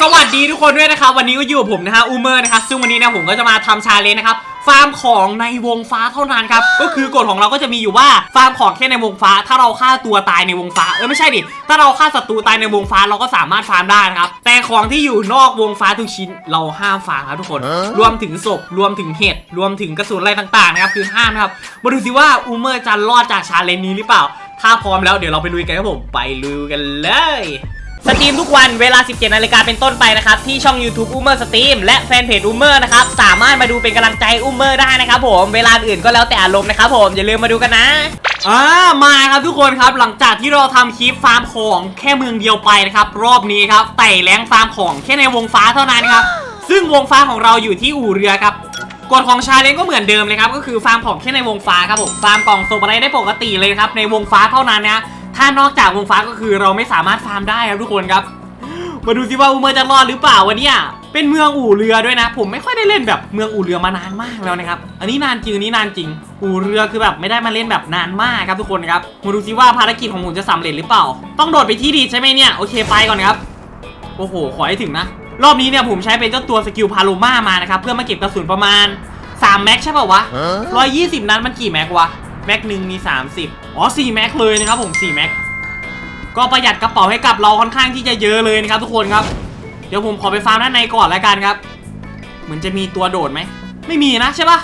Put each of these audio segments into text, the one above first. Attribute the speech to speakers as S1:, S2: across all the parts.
S1: สวัสดีทุกคนด้วยนะครับ วันนี้ก็อยู่กับผมนะฮะอูเมอร์นะครับซึ่งวันนี้นะผมก็จะมาทำชาเลนจ์นะครับฟาร์มของในวงฟ้าเท่านั้นครับก็คือกฎของเราก็จะมีอยู่ว่าฟาร์มของแค่ในวงฟ้า ถ้าเราฆ่าตัวตายในวงฟ้าเออไม่ใช่ดิถ้าเราฆ่าศัตรูตายในวงฟ้าเราก็สามารถฟาร์มได้นะครับแต่ของที่อยู่นอกวงฟ้าทุกชิ้นเราห้ามฟาร์มครับทุกคน รวมถึงศพรวมถึงเห็ดรวมถึงกระสุนอะไรต่างๆนะครับคือห้ามนะครับมาดูสิว่าอูเมอร์จะรอดจากชาเลนจ์นี้หรือเปล่า ถ้าพร้อมแล้วเดี๋ยวเราไปลุยกันครับผมไปลุยกันเลย สตรีมทุกวันเวลา 17นาฬิกาเป็นต้นไปนะครับ ที่ช่อง YouTube อุ้มเมอร์สตรีมและแฟนเพจอุ้มเมอร์นะครับ สามารถมาดูเป็นกำลังใจอุ้มเมอร์ได้นะครับผมเวลาอื่นก็แล้วแต่อารมณ์นะครับผมอย่าลืมมาดูกันนะ อ่ามาครับทุกคนครับหลังจากที่เราทำคลิปฟาร์มของแค่เมืองเดียวไปนะครับ รอบนี้ครับไต่แรงฟาร์มของแค่ในวงฟ้าเท่านั้นครับ ซึ่งวงฟ้าของเราอยู่ที่อู่เรือครับกฎของชาเลนจ์ก็เหมือนเดิมเลยครับก็คือฟาร์มของแค่ในวงฟ้าครับผมฟาร์มกล่องโซบอะไรได้ปกติเลยครับในวงฟ้าเท่านั้นนะ ถ้านอกจากวงฟ้าก็คือเราไม่สามารถฟาร์มได้ครับทุกคนครับ มาดูสิว่าอูเมอร์จะรอดหรือเปล่าวันนี้เป็นเมืองอู่เรือด้วยนะ ผมไม่ค่อยได้เล่นแบบเมืองอู่เรือมานานมากแล้วนะครับ อันนี้นานจริงอันนี้นานจริง อู่เรือคือแบบไม่ได้มาเล่นแบบนานมากครับทุกคนครับ มาดูสิว่าภารกิจของผมจะสำเร็จหรือเปล่า ต้องโดดไปที่ดีใช่ไหมเนี่ยโอเคไปก่อนครับ โอ้โหขอให้ถึงนะ รอบนี้เนี่ยผมใช้เป็นเจ้าตัวสกิลพาโลมามานะครับเพื่อมาเก็บกระสุนประมาณ3แม็กใช่ป่าวะร้อยยี่สิบนั้นมันกี่แม็กวะ แม็กหนึ่งมี 30 อ๋อ 4 แม็กเลยนะครับผม 4 แม็ก ก็ประหยัดกระเป๋าให้กับเราค่อนข้างที่จะเยอะเลยนะครับทุกคนครับ เดี๋ยวผมขอไปฟาร์มด้านในก่อนแล้วกันครับ เหมือนจะมีตัวโดดไหม ไม่มีนะใช่ปะ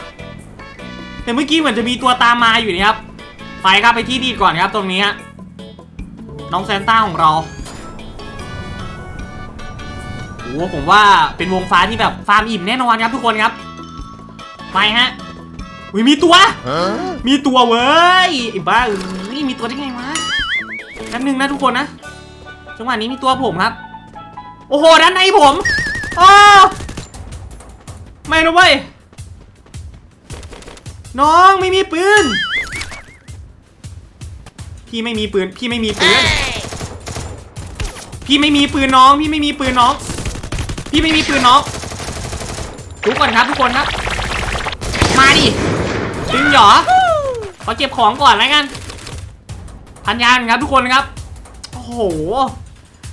S1: แต่เมื่อกี้เหมือนจะมีตัวตามมาอยู่นี่ครับ ไปครับไปที่ดีก่อนครับตรงนี้ฮะ น้องแซนต้าของเราโอ้โหผมว่าเป็นวงฟ้าที่แบบฟาร์มอิ่มแน่นอนครับทุกคนครับ ไปฮะ อุ้ยมีตัว มีตัวเว้ยไอ้บ้าเอ้ยมีตัวได้ไงวะแป๊บนึงนะทุกคนนะ จังหวะนี้มีตัวผมครับ โอ้โหด้านในผมอ้ไม่นะเว้ย น้องไม่มีปืน พี่ไม่มีปืน พี่ไม่มีปืน พี่ไม่มีปืนน้อง พี่ไม่มีปืนน้อง พี่ไม่มีปืนน้อง ทุกคนครับทุกคนครับ มาดิ ดึงเหรอขอเก็บของก่อนแล้วกันพันยานครับทุกคนครับ โอ้โห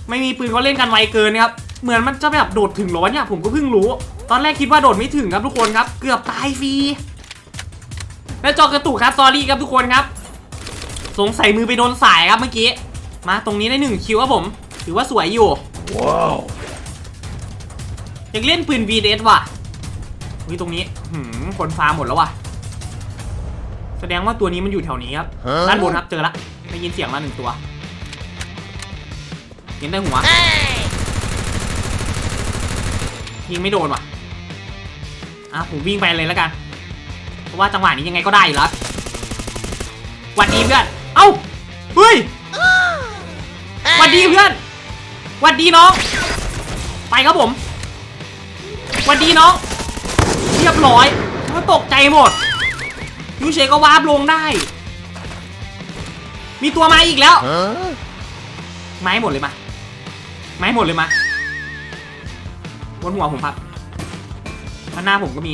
S1: ไม่มีปืนเขาเล่นกันไวเกินนะครับ เหมือนมันจะแบบโดดถึงเหรอวะเนี่ยผมก็เพิ่งรู้ ตอนแรกคิดว่าโดดไม่ถึงครับทุกคนครับ เกือบตายฟรีแล้วจอกระตุกครับซอรี่ครับทุกคนครับ สงสัยมือไปโดนสายครับเมื่อกี้ มาตรงนี้ได้หนึ่งคิวครับผม ถือว่าสวยอยู่
S2: ว้าว
S1: อยากเล่นปืน VDS ว่ะเฮ้ยตรงนี้หืมคนฟาร์มหมดแล้วว่ะแส ดงว่าตัวนี้มันอยู่แถวนี้ครับด้านบนครับเจอละได้ยินเสียงมาหนึ่งตัวเห็นได้หัวยิงไม่โดนว่ะอะผมวิ่งไปเลยแล้วกัน เพราะว่าจังหวะนี้ยังไงก็ได้อยู่แล้วหวัดดีเพื่อน เอ้า เฮ้ยหวัดดีเพื่อนหวัดดีน้อง ไปครับผมหวัดดีน้อง เรียบร้อยก็ตกใจหมด ยูเชก็วาร์ปลงได้ มีตัวมาอีกแล้ว ไม้หมดเลยมา ไม้หมดเลยมาบนหัวผมครับด้านหน้าผมก็มี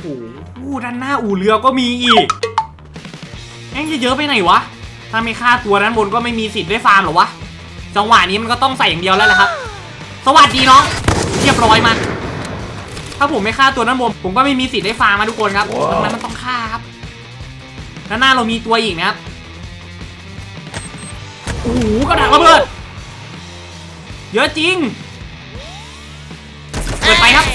S1: โอ้โหด้านหน้าอู่เรือก็มีอีกแม่งจะเยอะไปไหนวะ ถ้าไม่ฆ่าตัวด้านบนก็ไม่มีสิทธิ์ได้ฟาร์มหรอวะ จังหวะนี้มันก็ต้องใส่อย่างเดียวแล้วแหละครับ สวัสดีน้อง เรียบร้อยมา ถ้าผมไม่ฆ่าตัวด้านบนผมก็ไม่มีสิทธิ์ได้ฟาร์มมาทุกคนครับดังนั้นมันต้องฆ่าครับด้านหน้าเรามีตัวอีกนะครับโอ้โหกระดาษระเบิดเยอะจริงเปิดไปครับ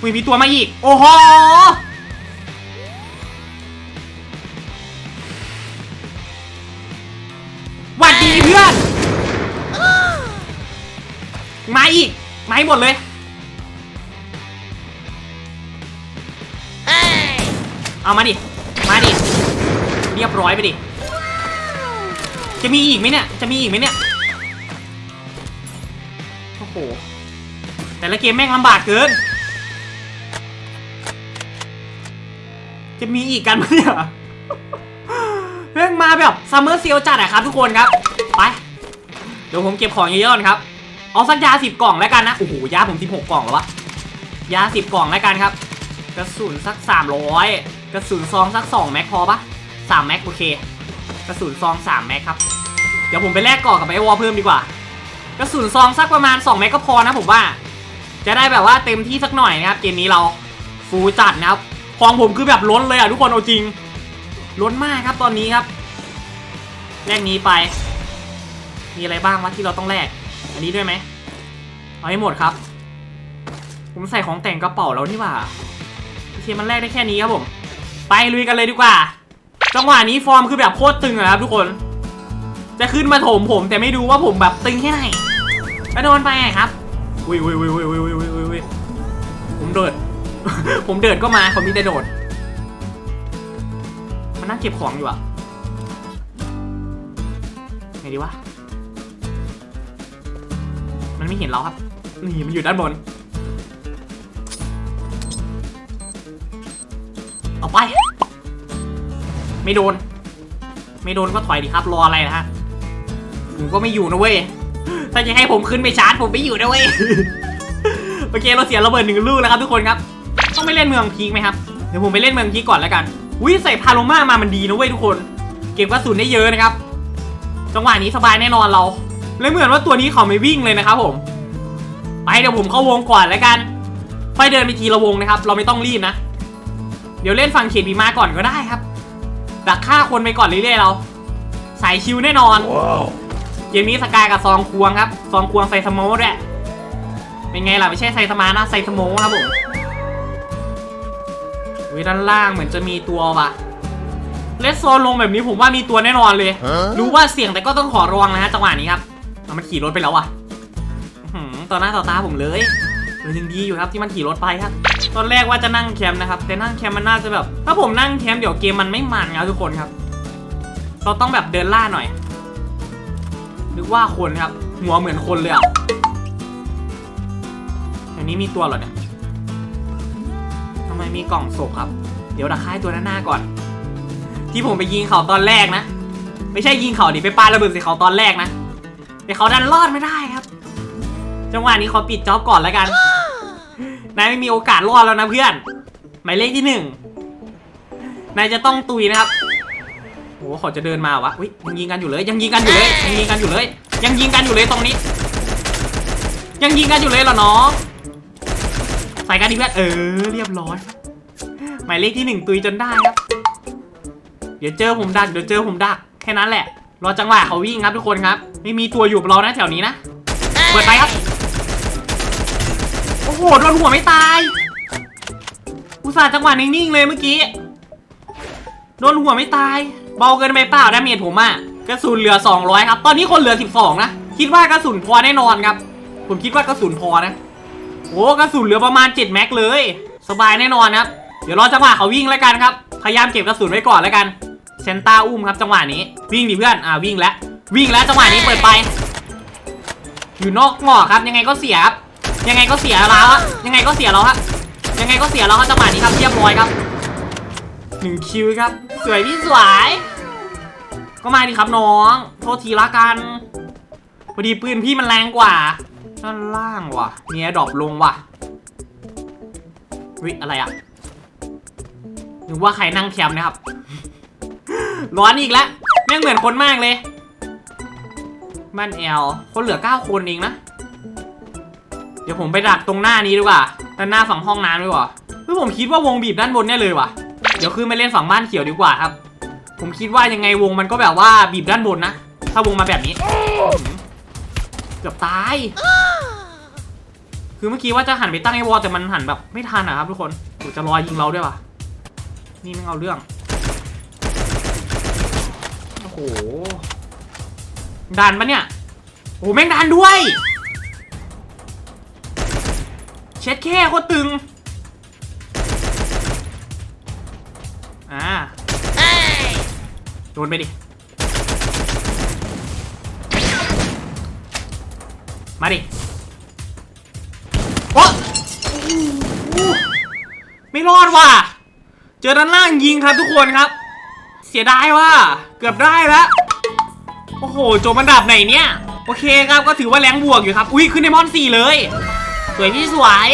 S1: อุ้ยมีตัวมาอีก โอ้โห มาอีกมาให้หมดเลยเอามาดิ มาดิ เรียบร้อยไปดิ จะมีอีกไหมเนี่ย จะมีอีกไหมเนี่ย โอ้โห แต่ละเกมแม่งลำบากเกิน จะมีอีกกันไหมเนี่ยเรื่องมาแบบซัมเมอร์เซลจัดอะครับทุกคนครับ ไป เดี๋ยวผมเก็บของเยอะๆก่อนครับ เอาสักยาสิบกล่องแล้วกันนะโอ้โหยาผมสิบหกกล่องแล้ววะยาสิบกล่องแล้วกันครับ กระสุนสักสามร้อยกระสุนซองสักสองแม็กพอปะสามแม็กโอเค กระสุนซองสามแม็กครับเดี๋ยวผมไปแลกเกาะกับไอวอลเพิ่มดีกว่า กระสุนซองสักประมาณ2แม็กก็พอนะผมว่า จะได้แบบว่าเต็มที่สักหน่อยนะครับเกมนี้เราฟูจัดนะครับของผมคือแบบล้นเลยอะทุกคนเอาจริงล้นมากครับตอนนี้ครับแลกนี้ไป มีอะไรบ้างวะที่เราต้องแลก อันนี้ด้วยไหมเอาให้หมดครับ ผมใส่ของแต่งกระเป๋าแล้วนี่ว่าโอเคมันแลกได้แค่นี้ครับผม ไปลุยกันเลยดีกว่า จังหวะนี้ฟอร์มคือแบบโคตรตึงนะครับทุกคน จะขึ้นมาถมผมแต่ไม่ดูว่าผมแบบตึงแค่ไหนก็โดนไปไครับวิววิววิววิววิววิววิวผมเดิด ผมเดิดก็มาผมมีแต่โดดมันนั่งเก็บของอยู่อะไงดีวะ มันไม่เห็นเราครับ นี่มันอยู่ด้านบน เอาไป ไม่โดน ไม่โดนก็ถอยดิครับ รออะไรนะฮะ ผมก็ไม่อยู่นะเว้ย ถ้าจะให้ผมขึ้นไปชาร์จผมไม่อยู่นะเว้ย โอเคเราเสียระเบิดหนึ่งลูกแล้วครับทุกคนครับ ต้องไปเล่นเมืองพีคไหมครับ เดี๋ยวผมไปเล่นเมืองพีคก่อนแล้วกันอุ้ยใส่พาโลมามามันดีนะเว้ยทุกคน เก็บกระสุนได้เยอะนะครับ จังหวะนี้สบายแน่นอนเรา เลยเหมือนว่าตัวนี้เขาไม่วิ่งเลยนะครับผม ไปเดี๋ยวผมเข้าวงก่อนแล้วกันค่อยเดินไปทีละวงนะครับ เราไม่ต้องรีบนะ เดี๋ยวเล่นฝั่งเขตบีมาก่อนก็ได้ครับ ดักฆ่าคนไปก่อนเรื่อยๆเรา สายชิวแน่นอนเกมนี้สกายกับซองควงครับ ซองควงใส่สโมอด้วยเป็นไงล่ะไม่ใช่ใส่สมานะใส่สโมครับผมวิด้านล่างเหมือนจะมีตัวว่ะเลสโซนลงแบบนี้ผมว่ามีตัวแน่นอนเลย รู้ว่าเสี่ยงแต่ก็ต้องขอระวังนะฮะจังหวะนี้ครับ เอามันขี่รถไปแล้วอะต่อหน้าต่อตาผมเลยเออยังดีอยู่ครับที่มันขี่รถไปครับ ตอนแรกว่าจะนั่งแคมป์นะครับ แต่นั่งแคมป์มันน่าจะแบบ ถ้าผมนั่งแคมป์เดี๋ยวเกมมันไม่มันครับทุกคนครับ เราต้องแบบเดินล่าหน่อย นึกว่าคนครับ หัวเหมือนคนเลยอะอันนี้มีตัวเหรอเนี่ยทำไมมีกล่องศพครับ เดี๋ยวดักค่ายตัวด้าหน้าก่อน ที่ผมไปยิงเขาตอนแรกนะ ไม่ใช่ยิงเขาดิไปปาระเบิดใส่เขาตอนแรกนะ แต่เขาดันรอดไม่ได้ครับ จังหวะนี้ขอปิดจ็อบก่อนแล้วกัน นายไม่มีโอกาสรอดแล้วนะเพื่อน หมายเลขที่หนึ่งนายจะต้องตุยนะครับโอ้เขาจะเดินมาวะอุ้ยยังยิงกันอยู่เลยยังยิงกันอยู่เลยยังยิงกันอยู่เลย ยังยิงกันอยู่เลยตรงนี้ ยังยิงกันอยู่เลยเหรอน้องใส่กันดีเพื่อนเออเรียบร้อยหมายเลขที่หนึ่งตุยจนได้ครับ เดี๋ยวเจอผมดักเดี๋ยวเจอผมดักแค่นั้นแหละรอจังหวะเขาวิ่งครับทุกคนครับ ไม่มีตัวอยู่กับเรานะแถวนี้นะ เปิดไปครับ โอ้โหโดนหัวไม่ตาย อุตส่าห์จังหวะนิ่งๆเลยเมื่อกี้ โดนหัวไม่ตาย เบาเกินไปเปล่าดาเมจผมอะกระสุนเหลือ 200 ครับ ตอนนี้คนเหลือ 12 นะ คิดว่ากระสุนพอแน่นอนครับ ผมคิดว่ากระสุนพอนะ โอ้กระสุนเหลือประมาณ 7 แม็กเลย สบายแน่นอนครับ เดี๋ยวรอจังหวะเขาวิ่งแล้วกันครับ พยายามเก็บกระสุนไว้ก่อนแล้วกันเซนต้าอุ้มครับจังหวะนี้ วิ่งดิเพื่อน อ่าวิ่งแล้ว วิ่งแล้วจังหวะนี้เปิดไป อยู่นอกหมอกครับ ยังไงก็เสียครับ ยังไงก็เสียแล้วอะยังไงก็เสียแล้วครับยังไงก็เสียแล้วครับจังหวะนี้ครับเรียบร้อยครับหนึ่งคิวครับ สวยพี่สวย ก็มาดิครับน้อง โทษทีละกันพอดีปืนพี่มันแรงกว่าด้านล่างว่ะมีแอดรอปลงว่ะวิอะไรอะนึกว่าใครนั่งแคมป์นะครับ ร้อนอีกแล้วแม่งเหมือนคนมากเลย บ้านแอลคนเหลือ 9 คนเองนะ เดี๋ยวผมไปดักตรงหน้านี้ดีกว่าด้านหน้าฝั่งห้องน้ำดีกว่าเฮ้ยผมคิดว่าวงบีบด้านบนเนี่ยเลยว่ะ เดี๋ยวขึ้นไปเล่นฝั่งบ้านเขียวดีกว่าครับ ผมคิดว่ายังไงวงมันก็แบบว่าบีบด้านบนนะ ถ้าวงมาแบบนี้ เกือบตาย คือเมื่อกี้ว่าจะหันไปตั้งไอ้วอลแต่มันหันแบบไม่ทันอะครับทุกคนโหจะรอยิงเราด้วยว่ะ นี่ไม่งเอาเรื่อง โอ้โห ดันปะเนี่ยโอ้แม่งดันด้วย เช็ดแค่โคตรตึง อ่าโดนไปดิ มาดิ โอ้ไม่รอดว่ะ เจอด้านล่างยิงครับทุกคนครับ เสียดายว่ะเกือบได้แล้ว โอ้โหจบอันดับไหนเนี่ย โอเคครับ ก็ถือว่าแรงบวกอยู่ครับ อุ้ยขึ้นในมอนสี่เลย สวยพี่สวย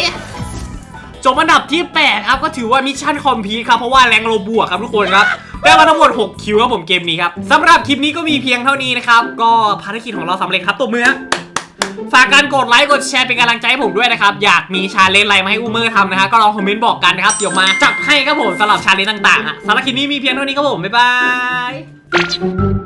S1: จบอันดับที่ 8 ครับก็ถือว่ามิชชั่นคอมพีทครับเพราะว่าแรงโลบวกครับทุกคนครับได้มาทั้งหมด6คิวครับผมเกมนี้ครับสำหรับคลิปนี้ก็มีเพียงเท่านี้นะครับ ก็ภารกิจของเราสำเร็จครับตัวมือฮะฝากการกดไลค์กดแชร์เป็นกำลังใจให้ผมด้วยนะครับ อยากมีชาเลนจ์อะไรมาให้อูเมอร์ทำนะฮะก็ลองคอมเมนต์บอกกันนะครับเดี๋ยวมาจับให้ครับผมสำหรับชาเลนจ์ต่างๆฮะสำหรับคลิปนี้มีเพียงเท่านี้ครับผมบ๊ายบาย